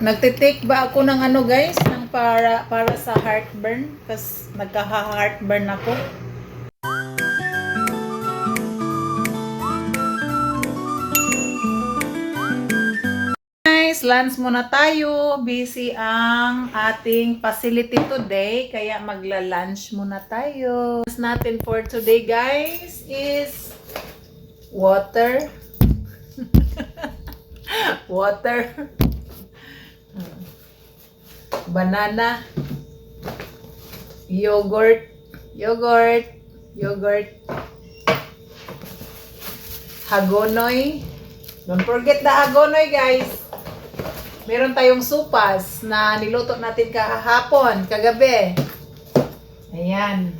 Nagtitake ba ako ng ano guys, ng para para sa heartburn kasi nagka-heartburn ako. Guys, lunch muna tayo. Busy ang ating facility today kaya magla-lunch muna tayo. Lunch natin for today guys is water. water. Banana, yogurt, yogurt, yogurt, hagonoy. Don't forget the hagonoy, guys. Meron tayong supas na niluto natin kahapon, kagabi. Ayan.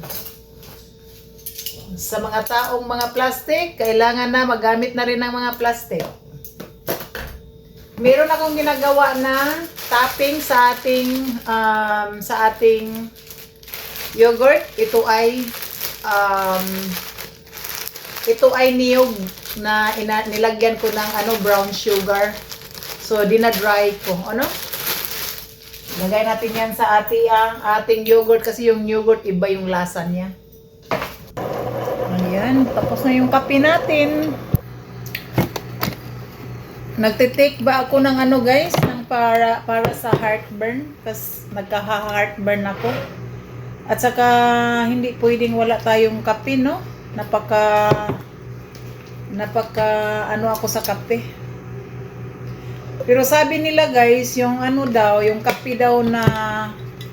Sa mga taong mga plastic, kailangan na magamit na rin ng mga plastic. Meron akong ginagawa na topping sa ating um, sa ating yogurt. Ito ay um, ito ay niyog na ina, nilagyan ko ng ano brown sugar. So dina-dry ko, ano? Lagay natin yan sa ating ang ating yogurt kasi yung yogurt iba yung lasa niya. Ayan, tapos na yung kape natin. Nagtitake ba ako ng ano guys, ng para para sa heartburn kasi nagka-heartburn ako. At saka hindi pwedeng wala tayong kape, no? Napaka napaka ano ako sa kape. Pero sabi nila guys, yung ano daw, yung kape daw na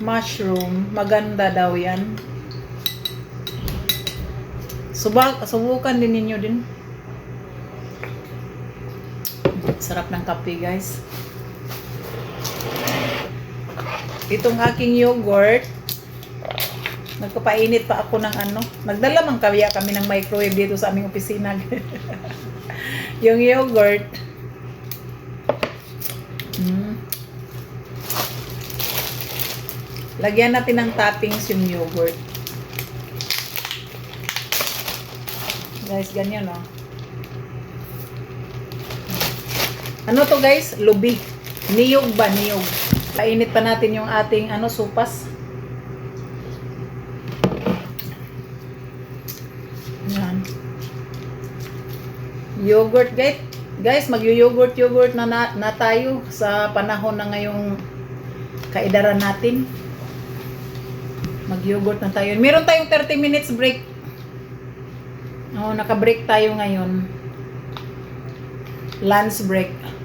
mushroom, maganda daw 'yan. Subak, subukan din ninyo din. Sarap ng kape, guys. Itong aking yogurt, nagpapainit pa ako ng ano. Nagdala man kaya kami ng microwave dito sa aming opisina. yung yogurt. Mm. Lagyan natin ng toppings yung yogurt. Guys, ganyan oh. Ano to guys? Lubi. Niyog ba? Niyog. Kainit pa natin yung ating ano, supas. Yan. Yogurt guys. Guys, mag-yogurt yogurt na, na na tayo sa panahon na ngayong kaidaran natin. Mag-yogurt na tayo. Meron tayong 30 minutes break. Oh, naka-break tayo ngayon. Lunch break.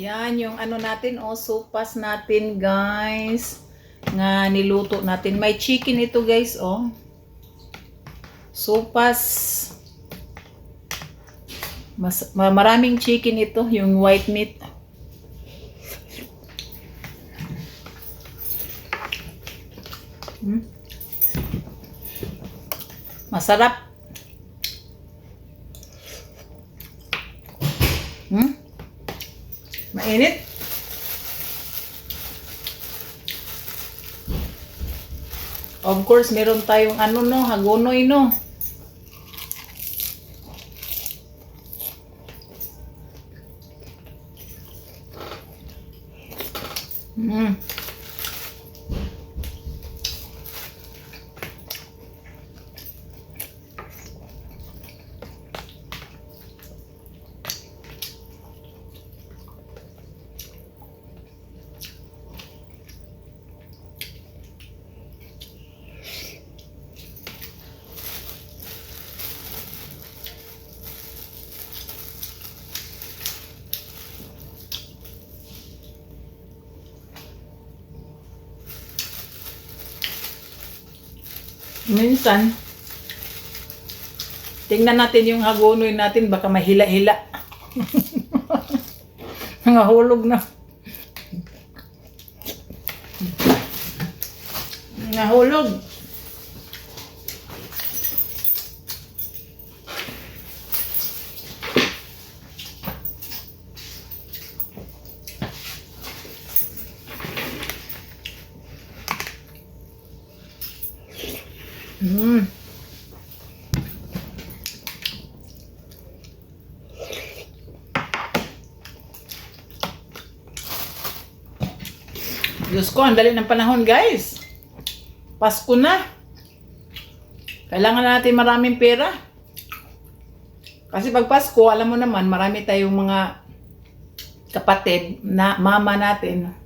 Ayan, yung ano natin, oh, sopas natin, guys. Nga niluto natin. May chicken ito, guys, oh. Sopas. Mas, ma- maraming chicken ito, yung white meat. Hmm? Masarap. Mainit? Of course, meron tayong ano no, hagonoy no. Mm. Minsan, tingnan natin yung hagonoy natin, baka mahila-hila. Nangahulog na. Nahulog. Mm. Diyos ko, ang dali ng panahon, guys. Pasko na. Kailangan natin maraming pera. Kasi pag Pasko, alam mo naman, marami tayong mga kapatid na mama natin.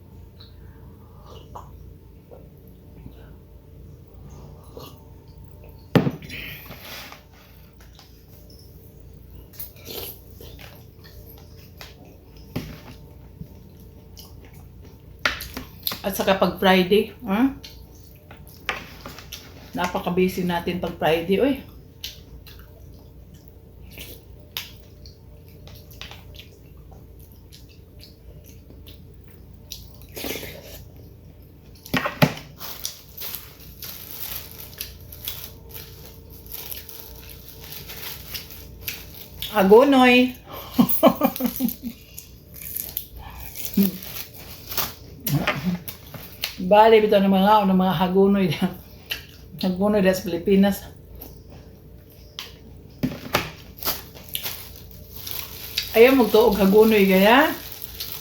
At saka pag Friday, ha? Napaka-busy natin pag Friday, oy. Agonoy. Bali bitaw ng mga ng mga hagunoy hagunoy sa Pilipinas. Ayaw magtuog hagunoy gaya.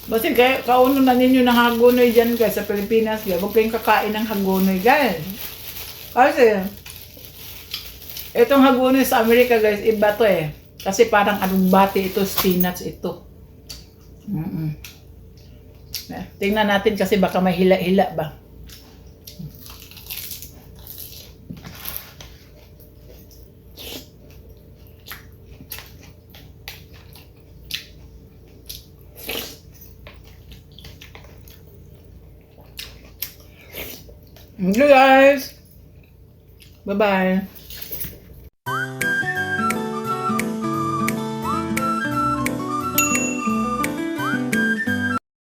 Basta kaya kauno na ninyo ng hagunoy dyan guys sa Pilipinas. Kaya huwag kayong kakain ng hagunoy guys. Kasi itong hagunoy sa Amerika guys, iba to eh. Kasi parang anong bati ito, spinach ito. Mm-mm. Eh, Tingnan natin kasi baka may hila-hila ba. Okay guys. Bye-bye.